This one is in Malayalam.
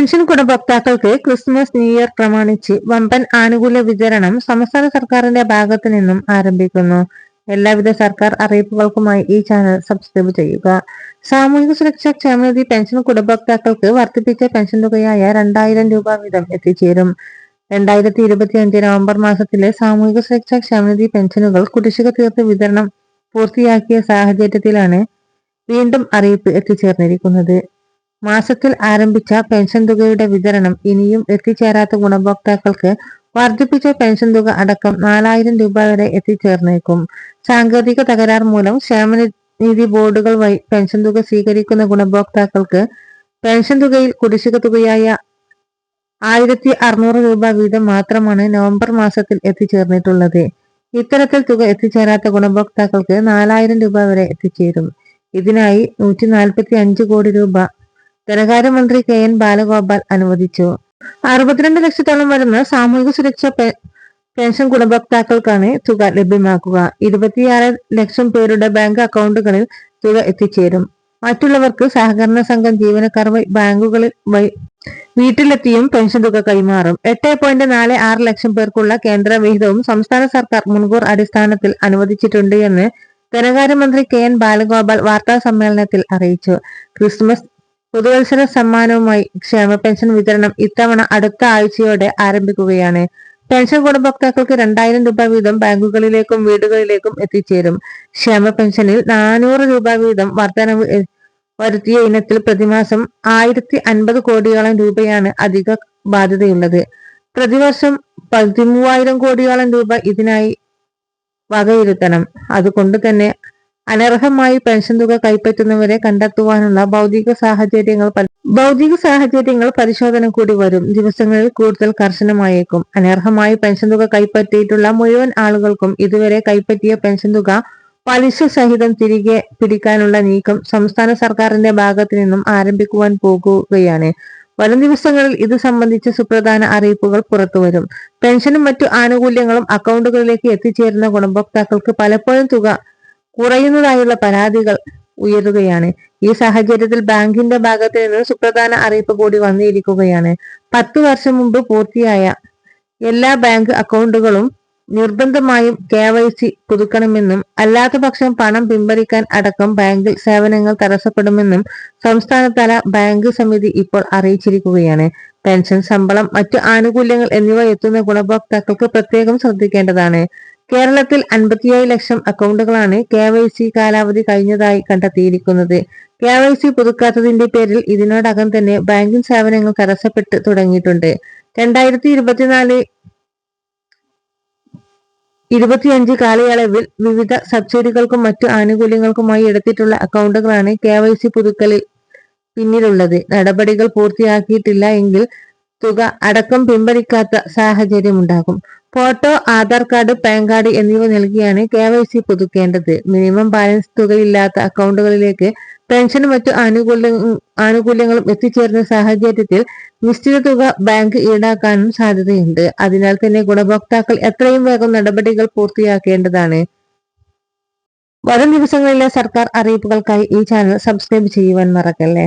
പെൻഷൻ ഗുണഭോക്താക്കൾക്ക് ക്രിസ്മസ് ന്യൂ ഇയർ പ്രമാണിച്ച് വമ്പൻ ആനുകൂല്യ വിതരണം സംസ്ഥാന സർക്കാരിന്റെ ഭാഗത്തു നിന്നും ആരംഭിക്കുന്നു. എല്ലാവിധ സർക്കാർ അറിയിപ്പുകൾക്കുമായി ഈ ചാനൽ സബ്സ്ക്രൈബ് ചെയ്യുക. സാമൂഹിക സുരക്ഷാ ക്ഷേമനിധി പെൻഷൻ ഗുണഭോക്താക്കൾക്ക് വർദ്ധിപ്പിച്ച പെൻഷൻ തുകയായ രണ്ടായിരം രൂപ വീതം എത്തിച്ചേരും. രണ്ടായിരത്തി ഇരുപത്തി അഞ്ച് നവംബർ മാസത്തിലെ സാമൂഹിക സുരക്ഷാ ക്ഷേമനിധി പെൻഷനുകൾ കുടിശ്ശിക തീർത്ത് വിതരണം പൂർത്തിയാക്കിയ സാഹചര്യത്തിലാണ് വീണ്ടും അറിയിപ്പ് എത്തിച്ചേർന്നിരിക്കുന്നത്. മാസത്തിൽ ആരംഭിച്ച പെൻഷൻ തുകയുടെ വിതരണം ഇനിയും എത്തിച്ചേരാത്ത ഗുണഭോക്താക്കൾക്ക് വർദ്ധിപ്പിച്ച പെൻഷൻ തുക അടക്കം നാലായിരം രൂപ വരെ എത്തിച്ചേർന്നേക്കും. സാങ്കേതിക തകരാർ മൂലം ക്ഷേമനിധി ബോർഡുകൾ വഴി പെൻഷൻ തുക സ്വീകരിക്കുന്ന ഗുണഭോക്താക്കൾക്ക് പെൻഷൻ തുകയിൽ കുടിശ്ശിക തുകയായ ആയിരത്തി അറുന്നൂറ് രൂപ വീതം മാത്രമാണ് നവംബർ മാസത്തിൽ എത്തിച്ചേർന്നിട്ടുള്ളത്. ഇത്തരത്തിൽ തുക എത്തിച്ചേരാത്ത ഗുണഭോക്താക്കൾക്ക് നാലായിരം രൂപ വരെ എത്തിച്ചേരും. ഇതിനായി നൂറ്റി നാൽപ്പത്തി അഞ്ച് കോടി രൂപ ധനകാര്യമന്ത്രി കെ എൻ ബാലഗോപാൽ അനുവദിച്ചു. അറുപത്തിരണ്ട് ലക്ഷത്തോളം വരുന്ന സാമൂഹിക സുരക്ഷാ പെൻഷൻ ഗുണഭോക്താക്കൾക്കാണ് തുക ലഭ്യമാക്കുക. ഇരുപത്തിയാറ് ലക്ഷം പേരുടെ ബാങ്ക് അക്കൗണ്ടുകളിൽ തുക എത്തിച്ചേരും. മറ്റുള്ളവർക്ക് സഹകരണ സംഘം ജീവനക്കാർ ബാങ്കുകളിൽ വീട്ടിലെത്തിയും പെൻഷൻ തുക കൈമാറും. എട്ട് പോയിന്റ് നാല് ആറ് ലക്ഷം പേർക്കുള്ള കേന്ദ്ര വിഹിതവും സംസ്ഥാന സർക്കാർ മുൻകൂർ അടിസ്ഥാനത്തിൽ അനുവദിച്ചിട്ടുണ്ട് എന്ന് ധനകാര്യമന്ത്രി കെ എൻ ബാലഗോപാൽ വാർത്താ സമ്മേളനത്തിൽ അറിയിച്ചു. ക്രിസ്മസ് പുതുവത്സര സമ്മാനവുമായി ക്ഷേമ പെൻഷൻ വിതരണം ഇത്തവണ അടുത്ത ആഴ്ചയോടെ ആരംഭിക്കുകയാണ്. പെൻഷൻ ഗുണഭോക്താക്കൾക്ക് രണ്ടായിരം രൂപ വീതം ബാങ്കുകളിലേക്കും വീടുകളിലേക്കും എത്തിച്ചേരും. ക്ഷേമ പെൻഷനിൽ നാനൂറ് രൂപ വീതം വർധനവ് വരുത്തിയ ഇനത്തിൽ പ്രതിമാസം ആയിരത്തി അൻപത് കോടിയോളം രൂപയാണ് അധിക ബാധ്യതയുള്ളത്. പ്രതിവർഷം പതിമൂവായിരം കോടിയോളം രൂപ ഇതിനായി വകയിരുത്തണം. അതുകൊണ്ട് തന്നെ അനർഹമായി പെൻഷൻ തുക കൈപ്പറ്റുന്നവരെ കണ്ടെത്തുവാനുള്ള ഭൗതിക സാഹചര്യങ്ങൾ ഭൗതിക സാഹചര്യങ്ങൾ പരിശോധന കൂടി വരും. ദിവസങ്ങളിൽ കൂടുതൽ കർശനമായേക്കും. അനർഹമായി പെൻഷൻ തുക കൈപ്പറ്റിയിട്ടുള്ള മുഴുവൻ ആളുകൾക്കും ഇതുവരെ കൈപ്പറ്റിയ പെൻഷൻ തുക പലിശ സഹിതം തിരികെ പിടിക്കാനുള്ള നീക്കം സംസ്ഥാന സർക്കാരിന്റെ ഭാഗത്തു നിന്നും ആരംഭിക്കുവാൻ പോകുകയാണ്. വരും ദിവസങ്ങളിൽ ഇത് സംബന്ധിച്ച സുപ്രധാന അറിയിപ്പുകൾ പുറത്തുവരും. പെൻഷനും മറ്റു ആനുകൂല്യങ്ങളും അക്കൗണ്ടുകളിലേക്ക് എത്തിച്ചേരുന്ന ഗുണഭോക്താക്കൾക്ക് പലപ്പോഴും തുക കുറയുന്നതായുള്ള പരാതികൾ ഉയരുകയാണ്. ഈ സാഹചര്യത്തിൽ ബാങ്കിന്റെ ഭാഗത്ത് നിന്ന് സുപ്രധാന അറിയിപ്പ് കൂടി വന്നിരിക്കുകയാണ്. പത്ത് വർഷം മുമ്പ് പൂർത്തിയായ എല്ലാ ബാങ്ക് അക്കൗണ്ടുകളും നിർബന്ധമായും കെ വൈ സി പുതുക്കണമെന്നും അല്ലാത്ത പക്ഷം പണം പിൻവലിക്കാൻ അടക്കം ബാങ്കിൽ സേവനങ്ങൾ തടസ്സപ്പെടുമെന്നും സംസ്ഥാനതല ബാങ്ക് സമിതി ഇപ്പോൾ അറിയിച്ചിരിക്കുകയാണ്. പെൻഷൻ ശമ്പളം മറ്റു ആനുകൂല്യങ്ങൾ എന്നിവ എത്തുന്ന ഗുണഭോക്താക്കൾക്ക് പ്രത്യേകം ശ്രദ്ധിക്കേണ്ടതാണ്. കേരളത്തിൽ അൻപത്തിയേഴ് ലക്ഷം അക്കൗണ്ടുകളാണ് കെ വൈ സി കാലാവധി കഴിഞ്ഞതായി കണ്ടെത്തിയിരിക്കുന്നത്. കെ വൈ സി പുതുക്കാത്തതിന്റെ പേരിൽ ഇതിനോടകം തന്നെ ബാങ്കിംഗ് സേവനങ്ങൾ തടസ്സപ്പെട്ട് തുടങ്ങിയിട്ടുണ്ട്. രണ്ടായിരത്തി ഇരുപത്തിനാല് ഇരുപത്തിയഞ്ച് കാലയളവിൽ വിവിധ സബ്സിഡികൾക്കും മറ്റു ആനുകൂല്യങ്ങൾക്കുമായി എടുത്തിട്ടുള്ള അക്കൗണ്ടുകളാണ് കെ വൈ സി പുതുക്കലിൽ പിന്നിലുള്ളത്. നടപടികൾ പൂർത്തിയാക്കിയിട്ടില്ല എങ്കിൽ തുക അടക്കം പിൻവലിക്കാത്ത സാഹചര്യമുണ്ടാകും. Photo Aadhaar card PAN card എന്നിവ നൽകിയാണ് കെ വൈ സി പുതുക്കേണ്ടത്. മിനിമം ബാലൻസ് തുകയില്ലാത്ത അക്കൗണ്ടുകളിലേക്ക് പെൻഷനും മറ്റു ആനുകൂല്യ ആനുകൂല്യങ്ങളും എത്തിച്ചേർന്ന സാഹചര്യത്തിൽ നിശ്ചിത തുക ബാങ്ക് ഈടാക്കാനും സാധ്യതയുണ്ട്. അതിനാൽ തന്നെ ഗുണഭോക്താക്കൾ എത്രയും വേഗം നടപടികൾ പൂർത്തിയാക്കേണ്ടതാണ്. വരും ദിവസങ്ങളിലെ സർക്കാർ അറിയിപ്പുകൾക്കായി ഈ ചാനൽ സബ്സ്ക്രൈബ് ചെയ്യുവാൻ മറക്കല്ലേ?